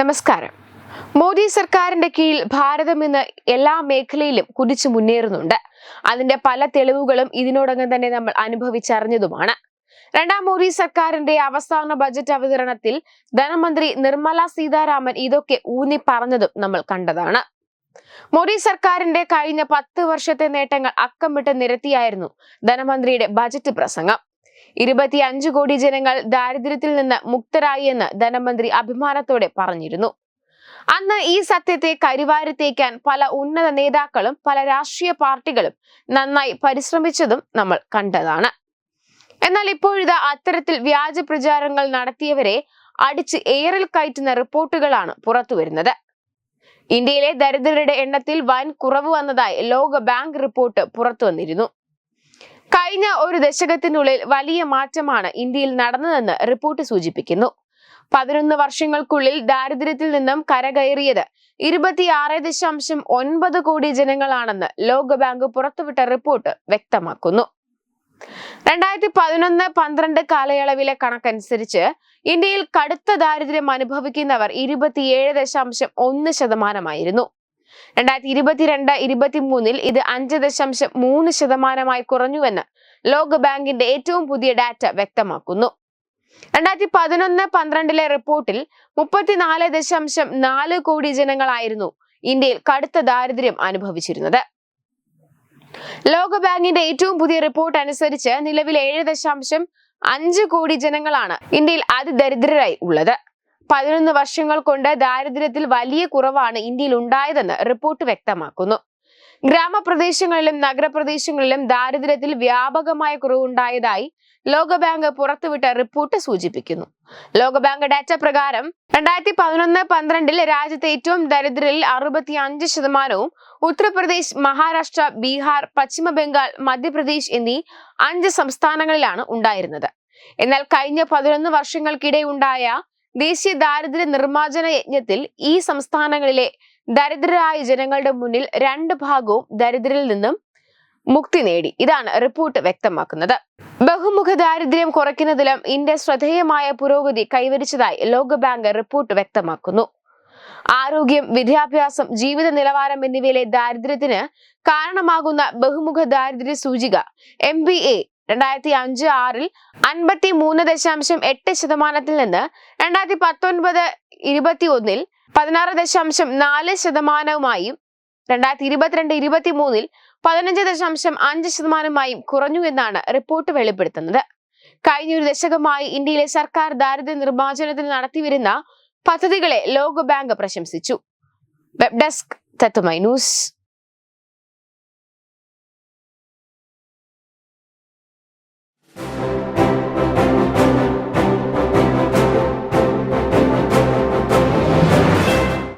നമസ്കാരം. മോദി സർക്കാരിന്റെ കീഴിൽ ഭാരതം ഇന്ന് എല്ലാ മേഖലയിലും കുതിച്ചു മുന്നേറുന്നുണ്ട്. അതിന്റെ പല തെളിവുകളും ഇതിനോടകം തന്നെ നമ്മൾ അനുഭവിച്ചറിഞ്ഞതുമാണ്. രണ്ടാം മോദി സർക്കാരിന്റെ അവസാന ബജറ്റ് അവതരണത്തിൽ ധനമന്ത്രി നിർമ്മല സീതാരാമൻ ഇതൊക്കെ ഊന്നി പറഞ്ഞതും നമ്മൾ കണ്ടതാണ്. മോദി സർക്കാരിന്റെ കഴിഞ്ഞ പത്ത് വർഷത്തെ നേട്ടങ്ങൾ അക്കമിട്ട് നിരത്തിയായിരുന്നു ധനമന്ത്രിയുടെ ബജറ്റ് പ്രസംഗം. ഇരുപത്തിയഞ്ചു കോടി ജനങ്ങൾ ദാരിദ്ര്യത്തിൽ നിന്ന് മുക്തരായി എന്ന് ധനമന്ത്രി അഭിമാനത്തോടെ പറഞ്ഞിരുന്നു. അന്ന് ഈ സത്യത്തെ കരിവാരിത്തേക്കാൻ പല ഉന്നത നേതാക്കളും പല രാഷ്ട്രീയ പാർട്ടികളും നന്നായി പരിശ്രമിച്ചതും നമ്മൾ കണ്ടതാണ്. എന്നാൽ ഇപ്പോഴിതാ അത്തരത്തിൽ വ്യാജ പ്രചാരങ്ങൾ നടത്തിയവരെ അടിച്ച് ഏറിൽ കയറ്റുന്ന റിപ്പോർട്ടുകളാണ് പുറത്തുവരുന്നത് ഇന്ത്യയിലെ ദരിദ്രരുടെ എണ്ണത്തിൽ വൻ കുറവ് വന്നതായി ലോക ബാങ്ക് റിപ്പോർട്ട് പുറത്തു വന്നിരുന്നു. കഴിഞ്ഞ ഒരു ദശകത്തിനുള്ളിൽ വലിയ മാറ്റമാണ് ഇന്ത്യയിൽ നടന്നതെന്ന് റിപ്പോർട്ട് സൂചിപ്പിക്കുന്നു. പതിനൊന്ന് വർഷങ്ങൾക്കുള്ളിൽ ദാരിദ്ര്യത്തിൽ നിന്നും കരകയറിയത് ഇരുപത്തിയാറ് ദശാംശം ഒൻപത് കോടി ജനങ്ങളാണെന്ന് ലോകബാങ്ക് പുറത്തുവിട്ട റിപ്പോർട്ട് വ്യക്തമാക്കുന്നു. രണ്ടായിരത്തി പതിനൊന്ന് പന്ത്രണ്ട് കാലയളവിലെ കണക്കനുസരിച്ച് ഇന്ത്യയിൽ കടുത്ത ദാരിദ്ര്യം അനുഭവിക്കുന്നവർ ഇരുപത്തിയേഴ് ദശാംശം ഒന്ന് ശതമാനമായിരുന്നു. രണ്ടായിരത്തി ഇരുപത്തിരണ്ട് ഇരുപത്തിമൂന്നിൽ ഇത് അഞ്ച് ദശാംശം മൂന്ന് ശതമാനമായി കുറഞ്ഞുവെന്ന് ലോകബാങ്കിന്റെ ഏറ്റവും പുതിയ ഡാറ്റ വ്യക്തമാക്കുന്നു. രണ്ടായിരത്തി പതിനൊന്ന് പന്ത്രണ്ടിലെ റിപ്പോർട്ടിൽ മുപ്പത്തിനാല് ദശാംശം നാല് കോടി ജനങ്ങളായിരുന്നു ഇന്ത്യയിൽ കടുത്ത ദാരിദ്ര്യം അനുഭവിച്ചിരുന്നത്. ലോകബാങ്കിന്റെ ഏറ്റവും പുതിയ റിപ്പോർട്ട് അനുസരിച്ച് നിലവിൽ ഏഴ് ദശാംശം അഞ്ച് കോടി ജനങ്ങളാണ് ഇന്ത്യയിൽ അതിദരിദ്രരായി ഉള്ളത്. പതിനൊന്ന് വർഷങ്ങൾ കൊണ്ട് ദാരിദ്ര്യത്തിൽ വലിയ കുറവാണ് ഇന്ത്യയിൽ ഉണ്ടായതെന്ന് റിപ്പോർട്ട് വ്യക്തമാക്കുന്നു. ഗ്രാമപ്രദേശങ്ങളിലും നഗരപ്രദേശങ്ങളിലും ദാരിദ്ര്യത്തിൽ വ്യാപകമായ കുറവുണ്ടായതായി ലോകബാങ്ക് പുറത്തുവിട്ട റിപ്പോർട്ട് സൂചിപ്പിക്കുന്നു. ലോകബാങ്ക് ഡാറ്റ പ്രകാരം രണ്ടായിരത്തി പതിനൊന്ന് പന്ത്രണ്ടിൽ രാജ്യത്തെ ഏറ്റവും ദരിദ്രരിൽ അറുപത്തി അഞ്ച് ശതമാനവും ഉത്തർപ്രദേശ് മഹാരാഷ്ട്ര ബീഹാർ പശ്ചിമ ബംഗാൾ മധ്യപ്രദേശ് എന്നീ അഞ്ച് സംസ്ഥാനങ്ങളിലാണ് ഉണ്ടായിരുന്നത്. എന്നാൽ കഴിഞ്ഞ പതിനൊന്ന് വർഷങ്ങൾക്കിടെ ഉണ്ടായ ദേശീയ ദാരിദ്ര്യ നിർമ്മാർജന യജ്ഞത്തിൽ ഈ സംസ്ഥാനങ്ങളിലെ ദരിദ്രരായ ജനങ്ങളുടെ മുന്നിൽ രണ്ട് ഭാഗവും ദരിദ്രരിൽ നിന്നും മുക്തി നേടി. ഇതാണ് റിപ്പോർട്ട് വ്യക്തമാക്കുന്നത്. ബഹുമുഖ ദാരിദ്ര്യം കുറയ്ക്കുന്നതിലും ഇന്ത്യ ശ്രദ്ധേയമായ പുരോഗതി കൈവരിച്ചതായി ലോകബാങ്ക് റിപ്പോർട്ട് വ്യക്തമാക്കുന്നു. ആരോഗ്യം വിദ്യാഭ്യാസം ജീവിത നിലവാരം എന്നിവയിലെ ദാരിദ്ര്യത്തിന് കാരണമാകുന്ന ബഹുമുഖ ദാരിദ്ര്യ സൂചിക എം ബി എ രണ്ടായിരത്തി അഞ്ച് ആറിൽ അൻപത്തി മൂന്ന് ദശാംശം എട്ട് ശതമാനത്തിൽ നിന്ന് രണ്ടായിരത്തി പത്തൊൻപത് ഇരുപത്തി ഒന്നിൽ പതിനാറ് ദശാംശം നാല് ശതമാനവുമായും രണ്ടായിരത്തി ഇരുപത്തിരണ്ട് ഇരുപത്തി മൂന്നിൽ പതിനഞ്ച് ദശാംശം അഞ്ച് ശതമാനമായും കുറഞ്ഞു എന്നാണ് റിപ്പോർട്ട് വെളിപ്പെടുത്തുന്നത്. കഴിഞ്ഞ ഒരു ദശകമായി ഇന്ത്യയിലെ സർക്കാർ ദാരിദ്ര്യ നിർമ്മാർജനത്തിന് നടത്തിവരുന്ന പദ്ധതികളെ ലോകബാങ്ക് പ്രശംസിച്ചു. വെബ് ഡെസ്ക് തത്തുമൈ ന്യൂസ്.